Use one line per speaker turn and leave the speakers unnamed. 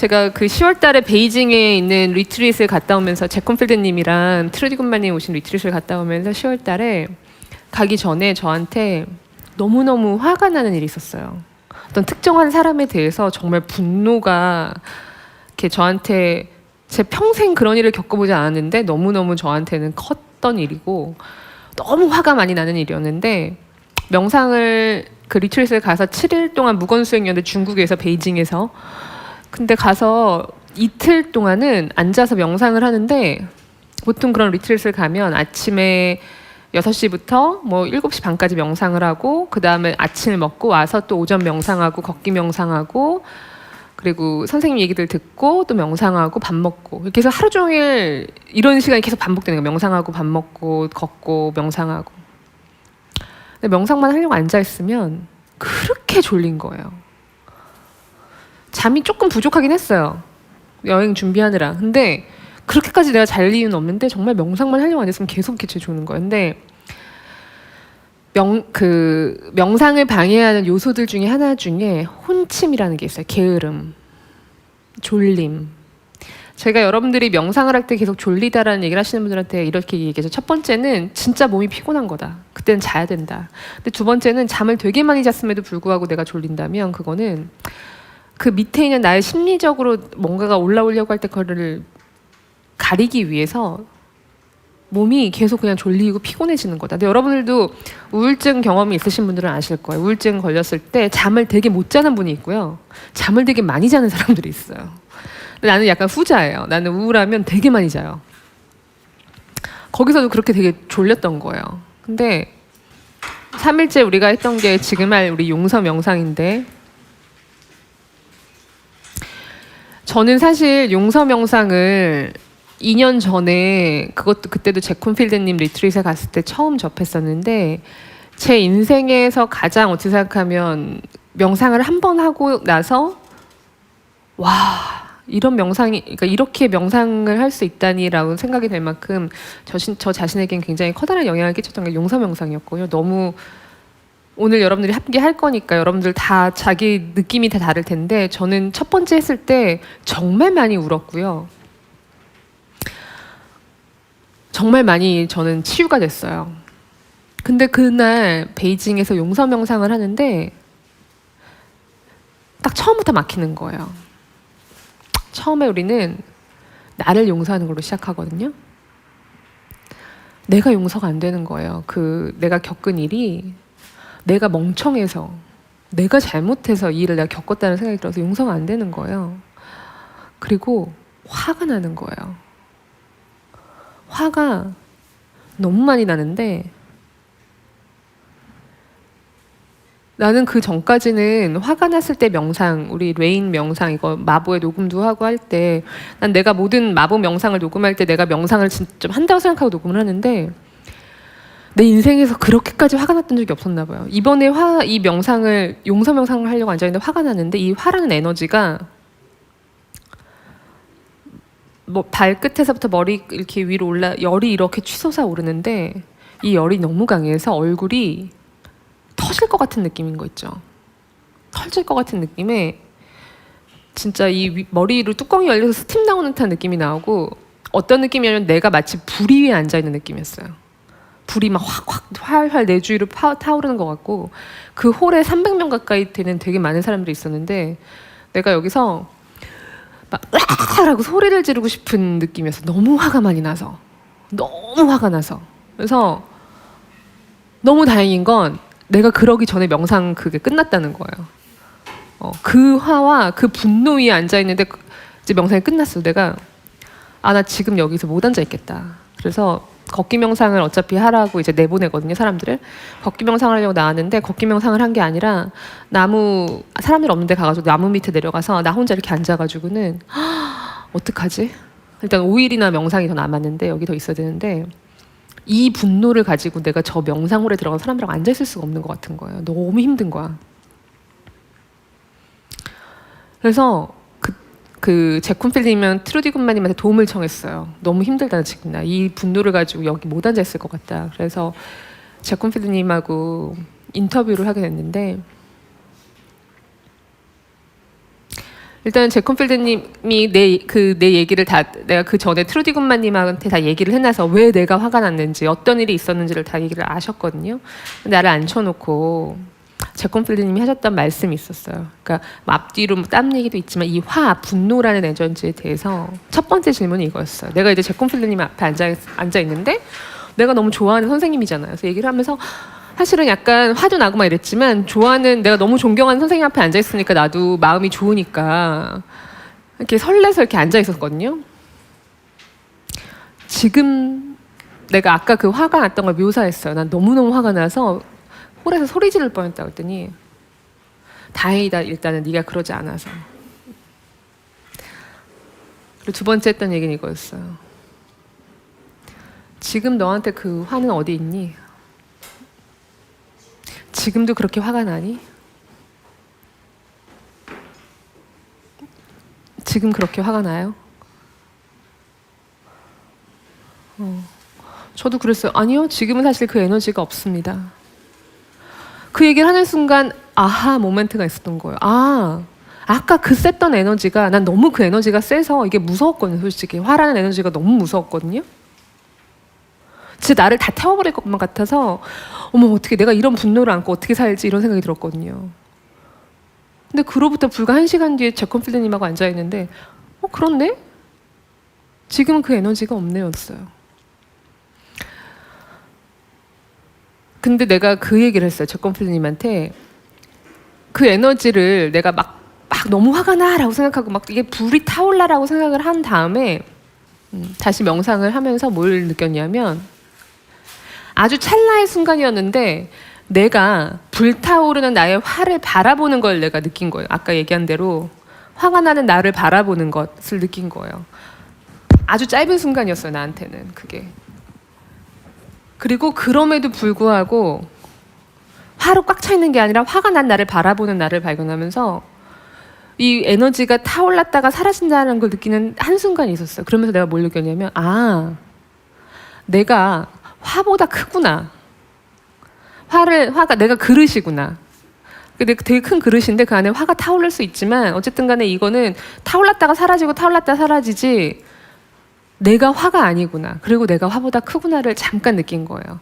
제가 그 10월 달에 베이징에 있는 리트릿을 갔다 오면서 제콘필드 님이랑 트루디 군만님 오신 리트릿을 갔다 오면서 10월 달에 가기 전에 저한테 너무너무 화가 나는 일이 있었어요. 어떤 특정한 사람에 대해서 정말 분노가 이렇게 저한테 제 평생 그런 일을 겪어보지 않았는데 너무너무 저한테는 컸던 일이고 너무 화가 많이 나는 일이었는데 명상을 그 리트릿을 가서 7일 동안 무건 수행이었는데 중국에서 베이징에서 근데 가서 이틀 동안은 앉아서 명상을 하는데 보통 그런 리트릿을 가면 아침에 6시부터 뭐 7시 반까지 명상을 하고 그다음에 아침을 먹고 와서 또 오전 명상하고 걷기 명상하고 그리고 선생님 얘기들 듣고 또 명상하고 밥 먹고 이렇게 해서 하루 종일 이런 시간이 계속 반복되는 거예요. 명상하고 밥 먹고 걷고 명상하고. 근데 명상만 하려고 앉아 있으면 그렇게 졸린 거예요. 잠이 조금 부족하긴 했어요. 여행 준비하느라. 근데 그렇게까지 내가 잘 이유는 없는데 정말 명상만 하려고 안 했으면 계속 기체 조는 거예요. 근데 명, 그, 명상을 방해하는 요소들 중에 하나 중에 혼침이라는 게 있어요. 게으름, 졸림. 제가 여러분들이 명상을 할 때 계속 졸리다라는 얘기를 하시는 분들한테 이렇게 얘기해서 첫 번째는 진짜 몸이 피곤한 거다. 그때는 자야 된다. 근데 두 번째는 잠을 되게 많이 잤음에도 불구하고 내가 졸린다면 그거는 그 밑에 있는 나의 심리적으로 뭔가가 올라오려고 할 때 그거를 가리기 위해서 몸이 계속 그냥 졸리고 피곤해지는 거다. 근데 여러분들도 우울증 경험이 있으신 분들은 아실 거예요. 우울증 걸렸을 때 잠을 되게 못 자는 분이 있고요. 잠을 되게 많이 자는 사람들이 있어요. 나는 약간 후자예요. 나는 우울하면 되게 많이 자요. 거기서도 그렇게 되게 졸렸던 거예요. 근데 3일째 우리가 했던 게 지금 할 우리 용서 명상인데 저는 사실 용서 명상을 2년 전에 그것도 그때도 제콘필드님 리트릿에 갔을 때 처음 접했었는데 제 인생에서 가장 어떻게 생각하면 명상을 한 번 하고 나서 와 이런 명상이 그러니까 이렇게 명상을 할 수 있다니라고 생각이 될 만큼 저, 신, 저 자신에겐 굉장히 커다란 영향을 끼쳤던 게 용서 명상이었고요. 너무 오늘 여러분들이 함께 할 거니까 여러분들 다 자기 느낌이 다 다를 텐데 저는 첫 번째 했을 때 정말 많이 울었고요. 정말 많이 저는 치유가 됐어요. 근데 그날 베이징에서 용서 명상을 하는데 딱 처음부터 막히는 거예요. 처음에 우리는 나를 용서하는 걸로 시작하거든요. 내가 용서가 안 되는 거예요. 그 내가 겪은 일이 내가 멍청해서 내가 잘못해서 이 일을 내가 겪었다는 생각이 들어서 용서가 안 되는 거예요. 그리고 화가 나는 거예요. 화가 너무 많이 나는데 나는 그 전까지는 화가 났을 때 명상, 우리 레인 명상 이거 마보의 녹음도 하고 할 때 난 내가 모든 마보 명상을 녹음할 때 내가 명상을 좀 한다고 생각하고 녹음을 하는데 내 인생에서 그렇게까지 화가 났던 적이 없었나 봐요. 이번에 화, 이 명상을 용서 명상을 하려고 앉아있는데 화가 났는데 이 화라는 에너지가 뭐 발끝에서부터 머리 이렇게 위로 올라 열이 이렇게 치솟아 오르는데 이 열이 너무 강해서 얼굴이 터질 것 같은 느낌인 거 있죠. 터질 것 같은 느낌에 진짜 이 위- 머리로 뚜껑이 열려서 스팀 나오는 듯한 느낌이 나오고 어떤 느낌이냐면 내가 마치 불 위에 앉아 있는 느낌이었어요. 불이 막 확확 활활 내 주위로 파, 타오르는 것 같고 그 홀에 300명 가까이 되는 되게 많은 사람들이 있었는데 내가 여기서 막 으악하라고 소리를 지르고 싶은 느낌이었어. 너무 화가 많이 나서 너무 화가 나서 그래서 너무 다행인 건 내가 그러기 전에 명상 그게 끝났다는 거예요. 어, 그 화와 그 분노 위에 앉아 있는데 그- 이제 명상이 끝났어. 내가 아 나 지금 여기서 못 앉아 있겠다. 그래서 걷기 명상을 어차피 하라고 이제 내보내거든요 사람들을 걷기 명상을 하려고 나왔는데 걷기 명상을 한 게 아니라 나무 사람들 없는데 가가지고 나무 밑에 내려가서 나 혼자 이렇게 앉아가지고는 어떡하지? 일단 5일이나 명상이 더 남았는데 여기 더 있어야 되는데 이 분노를 가지고 내가 저 명상홀에 들어간 사람들하고 앉아 있을 수가 없는 것 같은 거예요. 너무 힘든 거야. 그래서 그, 그 제콘필드면 트루디 군마님한테 도움을 청했어요. 너무 힘들다 지금 나 이 분노를 가지고 여기 못 앉아 있을 것 같다. 그래서 제콘필드님하고 인터뷰를 하게 됐는데 일단 제콘필드님이 내 그 내 얘기를 다 내가 그 전에 트루디 군마님한테 다 얘기를 해놔서 왜 내가 화가 났는지 어떤 일이 있었는지를 다 얘기를 아셨거든요. 나를 앉혀놓고 제콘필드님이 하셨던 말씀이 있었어요. 그러니까 뭐 앞뒤로 뭐 땀 얘기도 있지만 이 화, 분노라는 에너지에 대해서 첫 번째 질문이 이거였어요. 내가 이제 제콘필드님 앞에 앉아 앉아 있는데 내가 너무 좋아하는 선생님이잖아요. 그래서 얘기를 하면서 사실은 약간 화도 나고 막 이랬지만 좋아하는 내가 너무 존경하는 선생님 앞에 앉아 있으니까 나도 마음이 좋으니까 이렇게 설레서 이렇게 앉아 있었거든요. 지금 내가 아까 그 화가 났던 걸 묘사했어요. 난 너무너무 화가 나서 홀에서 소리 지를 뻔했다 그랬더니 다행이다 일단은 네가 그러지 않아서 그리고 두 번째 했던 얘기는 이거였어요. 지금 너한테 그 화는 어디 있니? 지금도 그렇게 화가 나니? 지금 그렇게 화가 나요? 어, 저도 그랬어요. 아니요, 지금은 사실 그 에너지가 없습니다. 그 얘기를 하는 순간 아하 모멘트가 있었던 거예요. 아, 아까 그 셌던 에너지가 난 너무 그 에너지가 세서 이게 무서웠거든요. 솔직히 화라는 에너지가 너무 무서웠거든요. 진짜 나를 다 태워버릴 것만 같아서 어머 어떻게 내가 이런 분노를 안고 어떻게 살지 이런 생각이 들었거든요. 근데 그로부터 불과 한 시간 뒤에 제컨필드님하고 앉아 있는데 어 그렇네? 지금은 그 에너지가 없네였어요. 근데 내가 그 얘기를 했어요. 제컨필드님한테 그 에너지를 내가 막, 막 너무 화가 나라고 생각하고 막 이게 불이 타올라라고 생각을 한 다음에 음, 다시 명상을 하면서 뭘 느꼈냐면 아주 찰나의 순간이었는데 내가 불타오르는 나의 화를 바라보는 걸 내가 느낀 거예요. 아까 얘기한 대로 화가 나는 나를 바라보는 것을 느낀 거예요. 아주 짧은 순간이었어요, 나한테는 그게. 그리고 그럼에도 불구하고 화로 꽉 차 있는 게 아니라 화가 난 나를 바라보는 나를 발견하면서 이 에너지가 타올랐다가 사라진다는 걸 느끼는 한순간이 있었어요. 그러면서 내가 뭘 느꼈냐면, 아, 내가 화보다 크구나. 화를, 화가 내가 그릇이구나. 근데 되게 큰 그릇인데 그 안에 화가 타오를 수 있지만 어쨌든 간에 이거는 타올랐다가 사라지고 타올랐다가 사라지지 내가 화가 아니구나. 그리고 내가 화보다 크구나를 잠깐 느낀 거예요.